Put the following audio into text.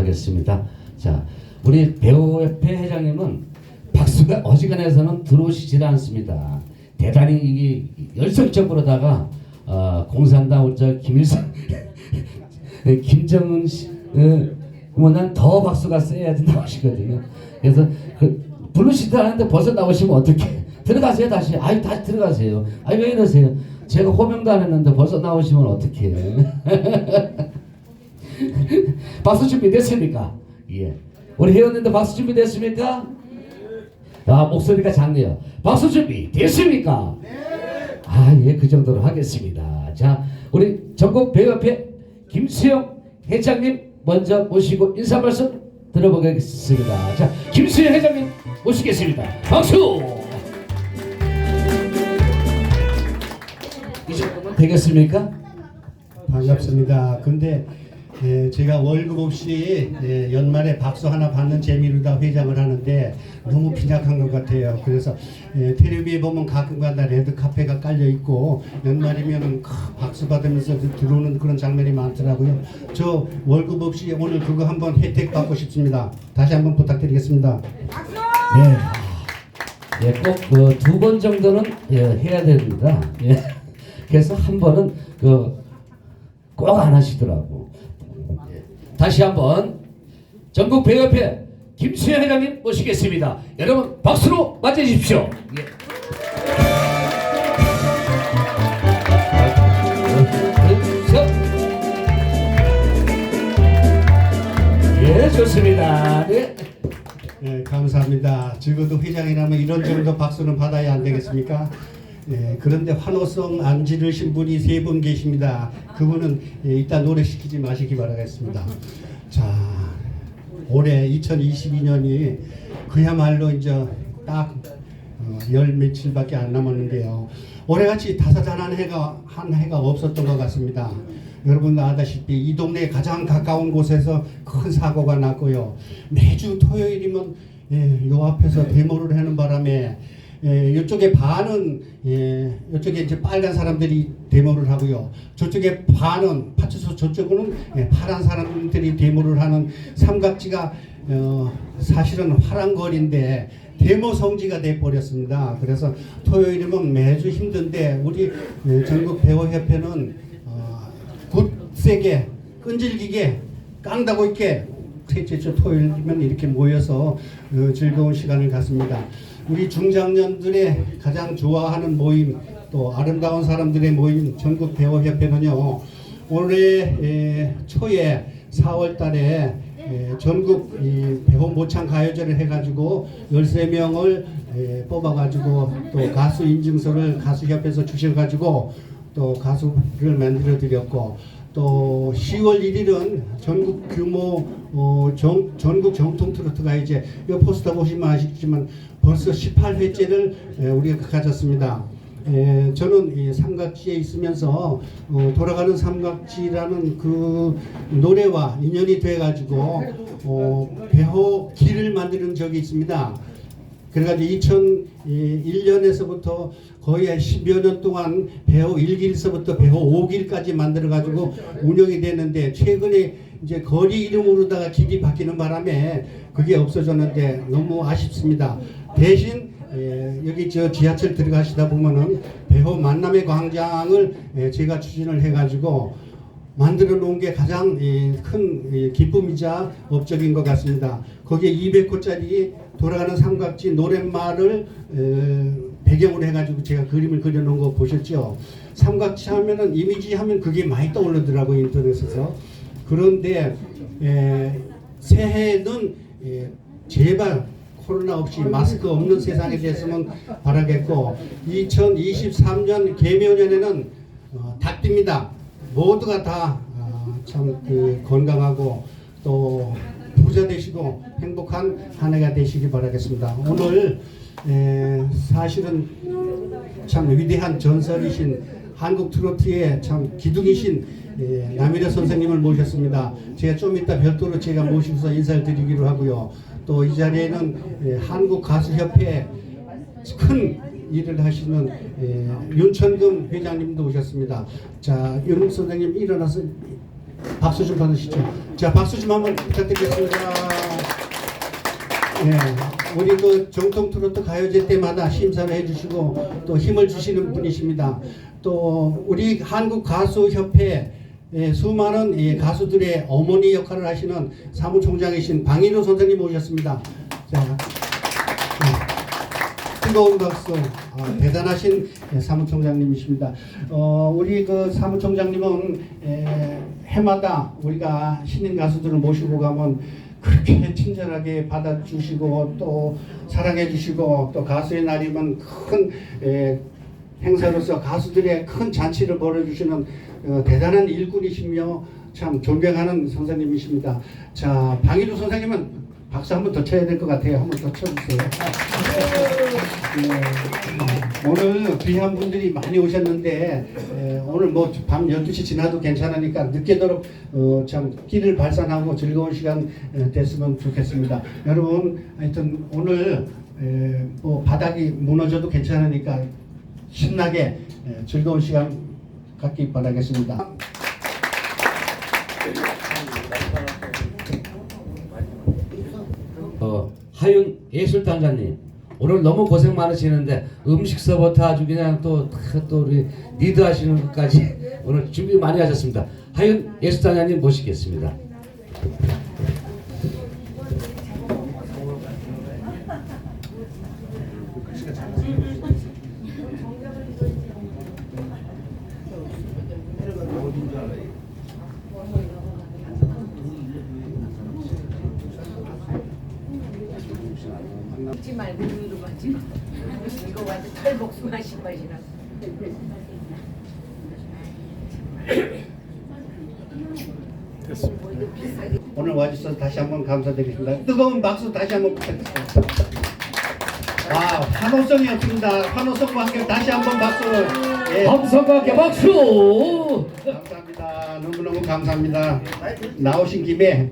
하겠습니다. 자, 우리 배우협회 회장님은 박수가 어지간해서는 들어오시질 않습니다. 대단히 이게 열성적으로다가 어, 공산당 저 김일성 김정은 씨, 어, 뭐난 더 박수가 세야 된다고 하시거든요. 그래서 그 부르시도 않는데 벌써 나오시면 어떻게? 들어가세요 다시. 아유 다시 들어가세요. 아유 왜 이러세요? 제가 호명도 안 했는데 벌써 나오시면 어떻게? 박수 준비됐습니까? 예. 우리 회원님들 박수 준비됐습니까? 아 목소리가 작네요. 박수 준비 됐습니까? 아, 예, 그 정도로 하겠습니다. 자, 우리 전국 배우협회 김수영 회장님 먼저 모시고 인사 말씀 들어보겠습니다. 자, 김수영 회장님 모시겠습니다. 박수! 이 정도면 되겠습니까? 반갑습니다. 근데 예, 제가 월급 없이 예, 연말에 박수 하나 받는 재미로 다 회장을 하는데 너무 빈약한 것 같아요. 그래서 예, 텔레비에 보면 가끔가다 레드 카페가 깔려 있고 연말이면 박수 받으면서 들어오는 그런 장면이 많더라고요. 저 월급 없이 오늘 그거 한번 혜택 받고 싶습니다. 다시 한번 부탁드리겠습니다. 예. 예, 꼭두번 정도는 예, 해야 됩니다. 예. 그래서 한 번은 그 꼭 안 하시더라고. 예. 다시 한번 전국 배협회 김수현 회장님 모시겠습니다. 여러분 박수로 맞이해주십시오. 예. 예, 좋습니다. 네. 네, 감사합니다. 적어도 회장이라면 이런 정도 박수는 받아야 안 되겠습니까? 예, 그런데 환호성 안 지르신 분이 세 분 계십니다. 그분은 예, 일단 노래 시키지 마시기 바라겠습니다. 자, 올해 2022년이 그야말로 이제 딱열 며칠밖에 안 남았는데요. 올해같이 다사다난 해가 한 해가 없었던 것 같습니다. 여러분도 아다시피 이 동네에 가장 가까운 곳에서 큰 사고가 났고요. 매주 토요일이면 예, 요 앞에서 데모를 하는 바람에 예, 이쪽에 반은 예, 이쪽에 이제 빨간 사람들이 데모를 하고요. 저쪽에 반은 파출소 저쪽은 예, 파란 사람들이 데모를 하는 삼각지가 어, 사실은 화랑 거리인데 데모 성지가 돼 버렸습니다. 그래서 토요일이면 매주 힘든데 우리 예, 전국 배우협회는 어, 굳세게 끈질기게 깡다고 있게 셋째 주 토요일이면 이렇게 모여서 어, 즐거운 시간을 갖습니다. 우리 중장년들의 가장 좋아하는 모임 또 아름다운 사람들의 모임 전국 배우협회는요 올해 에, 초에 4월 달에 에, 전국 이 배우 모창 가요제를 해가지고 13명을 에, 뽑아가지고 또 가수 인증서를 가수협회에서 주셔가지고 또 가수를 만들어 드렸고 또 10월 1일은 전국 규모 어, 정, 전국 정통 트로트가 이제 이 포스터 보시면 아시겠지만 벌써 18회째를 우리가 가졌습니다. 에, 저는 이 삼각지에 있으면서 어, 돌아가는 삼각지라는 그 노래와 인연이 돼가지고 어, 배호 길을 만드는 적이 있습니다. 그래가지고 2001년에서부터 거의 10여 년 동안 배호 1길서부터 배호 5길까지 만들어가지고 운영이 되는데 최근에 이제 거리 이름으로다가 길이 바뀌는 바람에 그게 없어졌는데 너무 아쉽습니다. 대신 예, 여기 저 지하철 들어가시다 보면은 배호 만남의 광장을 예, 제가 추진을 해가지고 만들어 놓은 게 가장 예, 큰 예, 기쁨이자 업적인 것 같습니다. 거기에 200호짜리 돌아가는 삼각지 노랫말을 에, 배경으로 해가지고 제가 그림을 그려놓은 거 보셨죠? 삼각지 하면은 이미지 하면 그게 많이 떠오르더라고요 인터넷에서. 그런데 에, 새해는 에, 제발 코로나 없이 마스크 없는 세상이 됐으면 바라겠고 2023년 개묘년에는 어, 닭띠입니다. 모두가 다 참 그 건강하고 또 부자 되시고 행복한 한 해가 되시기 바라겠습니다. 오늘 에, 사실은 참 위대한 전설이신 한국 트로트의 참 기둥이신 예, 남일의 선생님을 모셨습니다. 제가 좀 이따 별도로 제가 모시고서 인사를 드리기로 하고요. 또 이 자리에는 예, 한국 가수협회 큰 일을 하시는 예, 윤천금 회장님도 오셨습니다. 자, 윤 선생님 일어나서 박수 좀 받으시죠. 자 박수 좀 한번 부탁드리겠습니다. 네, 우리 그 정통 트로트 가요제 때마다 심사를 해주시고 또 힘을 주시는 분이십니다. 또 우리 한국 가수 협회 예, 수많은 예, 가수들의 어머니 역할을 하시는 사무총장이신 방인호 선생님 오셨습니다. 자, 예, 뜨거운 박수. 아, 대단하신 예, 사무총장님이십니다. 어, 우리 그 사무총장님은 예, 해마다 우리가 신인 가수들을 모시고 가면 그렇게 친절하게 받아주시고 또 사랑해주시고 또 가수의 날이면 큰 예, 행사로서 가수들의 큰 잔치를 벌여주시는 어, 대단한 일꾼이시며 참 존경하는 선생님이십니다. 자, 방희두 선생님은 박수 한 번 더 쳐야 될 것 같아요. 한 번 더 쳐주세요. 네, 오늘 귀한 분들이 많이 오셨는데 에, 오늘 뭐 밤 12시 지나도 괜찮으니까 늦게도록 어, 참 끼를 발산하고 즐거운 시간 에, 됐으면 좋겠습니다. 여러분 하여튼 오늘 에, 뭐 바닥이 무너져도 괜찮으니까 신나게 에, 즐거운 시간 갖기 바라겠습니다. 어, 하윤 예술단장님 오늘 너무 고생 많으시는데 음식서부터 아주 그냥 또, 또 우리 리드 하시는 것까지 오늘 준비 많이 하셨습니다. 하윤 예술단장님 모시겠습니다. 먹지 말고 위로 마. 이거 완전 털복숭아 신맛이라. 오늘 와주셔서 다시 한번 감사드리겠습니다. 뜨거운 박수 다시 한번 부탁드립니다. 와 환호성이었습니다. 환호성과 함께 다시 한번 박수. 예, 감사과 함께 박수! 감사합니다. 너무너무 감사합니다. 나오신 김에